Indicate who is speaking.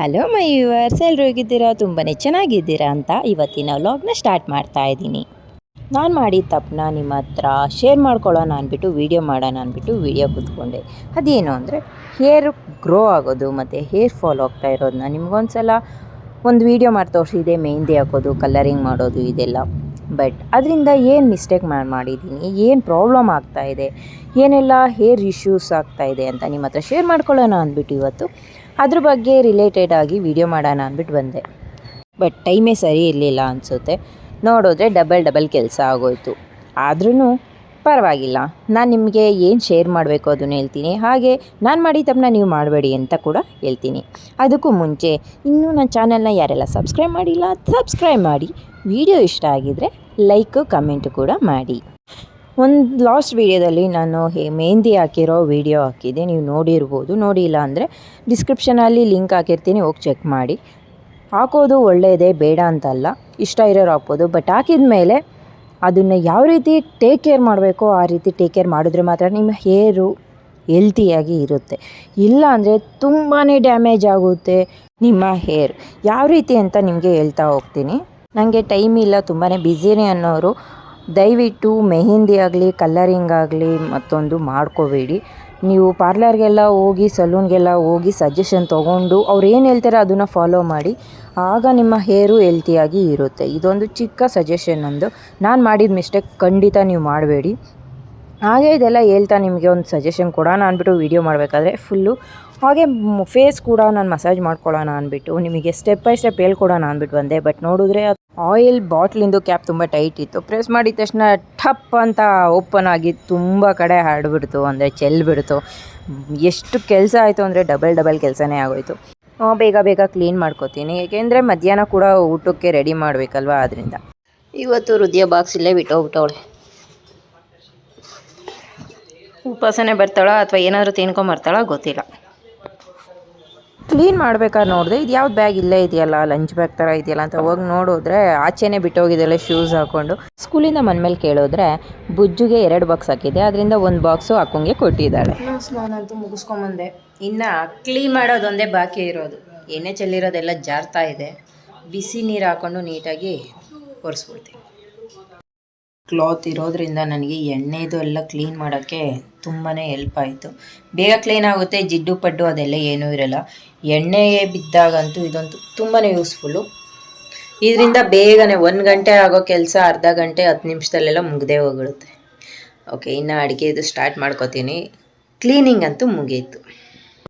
Speaker 1: Hello my yours ಎಲ್ಲರೂ ಹೇಗಿದ್ದೀರಾ? ತುಂಬಾ ಚೆನ್ನಾಗಿದ್ದೀರಾ ಅಂತ ಇವತ್ತಿನ ವ್ಲಾಗ್ನ ಸ್ಟಾರ್ಟ್ ಮಾಡ್ತಾ ಇದ್ದೀನಿ. ನಾನು ಮಾಡಿದ ತಪ್ಪನ್ನ ನಿಮ್ಮ ಹತ್ರ ಶೇರ್ ಮಾಡ್ಕೊಳ್ಳೋಣ ಅಂದ್ಬಿಟ್ಟು ವೀಡಿಯೋ ಮಾಡೋಣ ಅಂದ್ಬಿಟ್ಟು ವೀಡಿಯೋ ಕೂತ್ಕೊಂಡೆ. ಅದೇನು ಅಂದರೆ ಹೇರ್ ಗ್ರೋ ಆಗೋದು ಮತ್ತು ಹೇರ್ ಫಾಲ್ ಆಗ್ತಾ ಇರೋದನ್ನ ನಿಮ್ಗೊಂದ್ಸಲ ಒಂದು ವೀಡಿಯೋ ಮಾಡಿ ತೋರಿಸಿದೆ ಮೆಹಂದಿ ಹಾಕೋದು ಕಲರಿಂಗ್ ಮಾಡೋದು, ಇದೆಲ್ಲ. ಬಟ್ ಅದರಿಂದ ಏನು ಮಿಸ್ಟೇಕ್ ಮಾಡಿ ಮಾಡಿದ್ದೀನಿ ಏನು ಪ್ರಾಬ್ಲಮ್ ಆಗ್ತಾ ಇದೆ? ಏನೆಲ್ಲ ಹೇರ್ ಇಶ್ಯೂಸ್ ಆಗ್ತಾ ಇದೆ ಅಂತ ನಿಮ್ಮ ಹತ್ರ ಶೇರ್ ಮಾಡ್ಕೊಳ್ಳೋಣ ಅಂದ್ಬಿಟ್ಟು ಇವತ್ತು. ಅದ್ರ ಬಗ್ಗೆ ರಿಲೇಟೆಡ್ ಆಗಿ ವಿಡಿಯೋ ಮಾಡೋಣ ಅಂದ್ಬಿಟ್ಟು ಬಂದೆ. ಬಟ್ ಟೈಮೇ ಸರಿ ಇರಲಿಲ್ಲ ಅನಿಸುತ್ತೆ. ನೋಡಿದ್ರೆ ಡಬಲ್ ಡಬಲ್ ಕೆಲಸ ಆಗೋಯ್ತು. ಆದ್ರೂ ಪರವಾಗಿಲ್ಲ. ನಾನು ನಿಮಗೆ ಏನು ಶೇರ್ ಮಾಡಬೇಕು ಅದನ್ನು ಹೇಳ್ತೀನಿ. ಹಾಗೆ ನಾನು ಮಾಡಿ ತಪ್ಪನ್ನ ನೀವು ಮಾಡಬೇಡಿ ಅಂತ ಕೂಡ ಹೇಳ್ತೀನಿ. ಅದಕ್ಕೂ ಮುಂಚೆ ಇನ್ನೂ ನನ್ನ ಚಾನಲ್ನ ಯಾರೆಲ್ಲ ಸಬ್ಸ್ಕ್ರೈಬ್ ಮಾಡಿಲ್ಲ ಸಬ್ಸ್ಕ್ರೈಬ್ ಮಾಡಿ. ವಿಡಿಯೋ ಇಷ್ಟ ಆಗಿದರೆ ಲೈಕು ಕಮೆಂಟು ಕೂಡ ಮಾಡಿ. ಒಂದು ಲಾಸ್ಟ್ ವೀಡಿಯೋದಲ್ಲಿ ನಾನು ಹೇ ಮೆಹಂದಿ ಹಾಕಿರೋ ವೀಡಿಯೋ ಹಾಕಿದ್ದೆ. ನೀವು ನೋಡಿರ್ಬೋದು. ನೋಡಿಲ್ಲ ಅಂದರೆ ಡಿಸ್ಕ್ರಿಪ್ಷನಲ್ಲಿ ಲಿಂಕ್ ಹಾಕಿರ್ತೀನಿ. ಹೋಗಿ ಚೆಕ್ ಮಾಡಿ. ಹಾಕೋದು ಒಳ್ಳೆಯದೇ ಬೇಡ ಅಂತಲ್ಲ. ಇಷ್ಟ ಇರೋರು ಹಾಕ್ಬೋದು. ಬಟ್ ಹಾಕಿದ ಮೇಲೆ ಅದನ್ನು ಯಾವ ರೀತಿ ಟೇಕ್ ಕೇರ್ ಮಾಡಬೇಕೋ ಆ ರೀತಿ ಟೇಕ್ ಕೇರ್ ಮಾಡಿದ್ರೆ ಮಾತ್ರ ನಿಮ್ಮ ಹೇರು ಹೆಲ್ತಿಯಾಗಿ ಇರುತ್ತೆ. ಇಲ್ಲ ಅಂದರೆ ತುಂಬಾ ಡ್ಯಾಮೇಜ್ ಆಗುತ್ತೆ ನಿಮ್ಮ ಹೇರ್ ಯಾವ ರೀತಿ ಅಂತ ನಿಮಗೆ ಹೇಳ್ತಾ ಹೋಗ್ತೀನಿ. ನನಗೆ ಟೈಮ್ ಇಲ್ಲ ತುಂಬಾ ಬ್ಯುಸಿನೇ ಅನ್ನೋರು ದಯವಿಟ್ಟು ಮೆಹೆಂದಿ ಆಗಲಿ ಕಲ್ಲರಿಂಗ್ ಆಗಲಿ ಮತ್ತೊಂದು ಮಾಡ್ಕೋಬೇಡಿ. ನೀವು ಪಾರ್ಲರ್ಗೆಲ್ಲ ಹೋಗಿ, ಸಲೂನ್ಗೆಲ್ಲ ಹೋಗಿ ಸಜೆಷನ್ ತೊಗೊಂಡು ಅವ್ರು ಏನು ಹೇಳ್ತಾರೆ ಅದನ್ನು ಫಾಲೋ ಮಾಡಿ. ಆಗ ನಿಮ್ಮ ಹೇರು ಹೆಲ್ತಿಯಾಗಿ ಇರುತ್ತೆ. ಇದೊಂದು ಚಿಕ್ಕ ಸಜೆಷನ್ ಒಂದು ನಾನು ಮಾಡಿದ ಮಿಸ್ಟೇಕ್ ಖಂಡಿತ ನೀವು ಮಾಡಬೇಡಿ. ಹಾಗೆ ಇದೆಲ್ಲ ಹೇಳ್ತಾ ನಿಮಗೆ ಒಂದು ಸಜೆಷನ್ ಕೊಡೋಣ ಅಂದ್ಬಿಟ್ಟು ವೀಡಿಯೋ ಮಾಡಬೇಕಾದ್ರೆ ಫುಲ್ಲು ಹಾಗೆ ಫೇಸ್ ಕೂಡ ನಾನು ಮಸಾಜ್ ಮಾಡ್ಕೊಳ್ಳೋಣ ಅಂದ್ಬಿಟ್ಟು. ನಿಮಗೆ ಸ್ಟೆಪ್ ಬೈ ಸ್ಟೆಪ್ ಹೇಳ್ಕೊಡೋಣ ಅಂದ್ಬಿಟ್ಟು ಬಂದೆ. ಬಟ್ ನೋಡಿದ್ರೆ ಆಯಿಲ್ ಬಾಟ್ಲಿಂದು ಕ್ಯಾಪ್ ತುಂಬ ಟೈಟ್ ಇತ್ತು. ಪ್ರೆಸ್ ಮಾಡಿದ ತಕ್ಷಣ ಠಪ್ ಅಂತ ಓಪನ್ ಆಗಿ ತುಂಬ ಕಡೆ ಹರಡ್ಬಿಡ್ತು, ಅಂದರೆ ಚೆಲ್ಬಿಡ್ತು. ಎಷ್ಟು ಕೆಲಸ ಆಯಿತು ಅಂದರೆ ಡಬಲ್ ಡಬಲ್ ಕೆಲಸನೇ ಆಗೋಯ್ತು. ಬೇಗ ಬೇಗ ಕ್ಲೀನ್ ಮಾಡ್ಕೋತೀನಿ. ಏಕೆಂದರೆ ಮಧ್ಯಾಹ್ನ ಕೂಡ ಊಟಕ್ಕೆ ರೆಡಿ ಮಾಡಬೇಕಲ್ವ ಆದ್ದರಿಂದ ಇವತ್ತು ಹೃದಯ ಬಾಕ್ಸ್ ಇಲ್ಲೇ ಬಿಟ್ಟೋಗ್ಬಿಟ್ಟವಳೆ. ಉಪಾಸನೆ ಬರ್ತಾಳ ಅಥವಾ ಏನಾದರೂ ತಿನ್ಕೊಂಬರ್ತಾಳ ಗೊತ್ತಿಲ್ಲ. ಕ್ಲೀನ್ ಮಾಡ್ಬೇಕಾದ್ರೆ ನೋಡಿದೆ, ಇದು ಯಾವ್ದು ಬ್ಯಾಗ್ ಇಲ್ಲೇ ಇದೆಯಲ್ಲ ಲಂಚ್ ಬ್ಯಾಗ್ ಥರ ಇದೆಯಲ್ಲ ಅಂತ ಹೋಗಿ ನೋಡಿದ್ರೆ ಆಚೆನೇ ಬಿಟ್ಟೋಗಿದ್ದೆಲ್ಲ ಶೂಸ್ ಹಾಕ್ಕೊಂಡು ಸ್ಕೂಲಿಂದ ಮನ್ಮೇಲೆ ಕೇಳಿದ್ರೆ ಬುಜ್ಜುಗೆ ಎರಡು ಬಾಕ್ಸ್ ಹಾಕಿದೆ ಅದರಿಂದ ಒಂದು ಬಾಕ್ಸು ಅಕ್ಕಂಗೆ ಕೊಟ್ಟಿದ್ದಾಳೆ. ಸ್ನಾನ ಅಂತೂ ಮುಗಿಸ್ಕೊಂಬಂದೆ. ಇನ್ನು ಕ್ಲೀನ್ ಮಾಡೋದೊಂದೇ ಬಾಕಿ ಇರೋದು. ಎಣ್ಣೆ ಚೆಲ್ಲಿರೋದೆಲ್ಲ ಜಾರ್ತಾ ಇದೆ. ಬಿಸಿ ನೀರು ಹಾಕ್ಕೊಂಡು ನೀಟಾಗಿ ಒರೆಸ್ಬಿಡ್ತೀನಿ. ಕ್ಲಾತ್ ಇರೋದ್ರಿಂದ ನನಗೆ ಎಣ್ಣೆದು ಎಲ್ಲ ಕ್ಲೀನ್ ಮಾಡೋಕ್ಕೆ ತುಂಬಾ ಹೆಲ್ಪ್ ಆಯಿತು. ಬೇಗ ಕ್ಲೀನ್ ಆಗುತ್ತೆ, ಜಿಡ್ಡು, ಪಡ್ಡು ಅದೆಲ್ಲ ಏನೂ ಇರಲ್ಲ. ಎಣ್ಣೆಯೇ ಬಿದ್ದಾಗಂತೂ ಇದಂತೂ ತುಂಬಾ ಯೂಸ್ಫುಲ್ಲು ಇದರಿಂದ ಬೇಗನೆ ಒಂದು ಗಂಟೆ ಆಗೋ ಕೆಲಸ ಅರ್ಧ ಗಂಟೆ, ಹತ್ತು ನಿಮಿಷದಲ್ಲೆಲ್ಲ ಮುಗ್ದೇ ಹೋಗುತ್ತೆ ಓಕೆ ಇನ್ನು ಅಡುಗೆದು ಸ್ಟಾರ್ಟ್ ಮಾಡ್ಕೋತೀನಿ. ಕ್ಲೀನಿಂಗ್ ಅಂತೂ ಮುಗೀತು.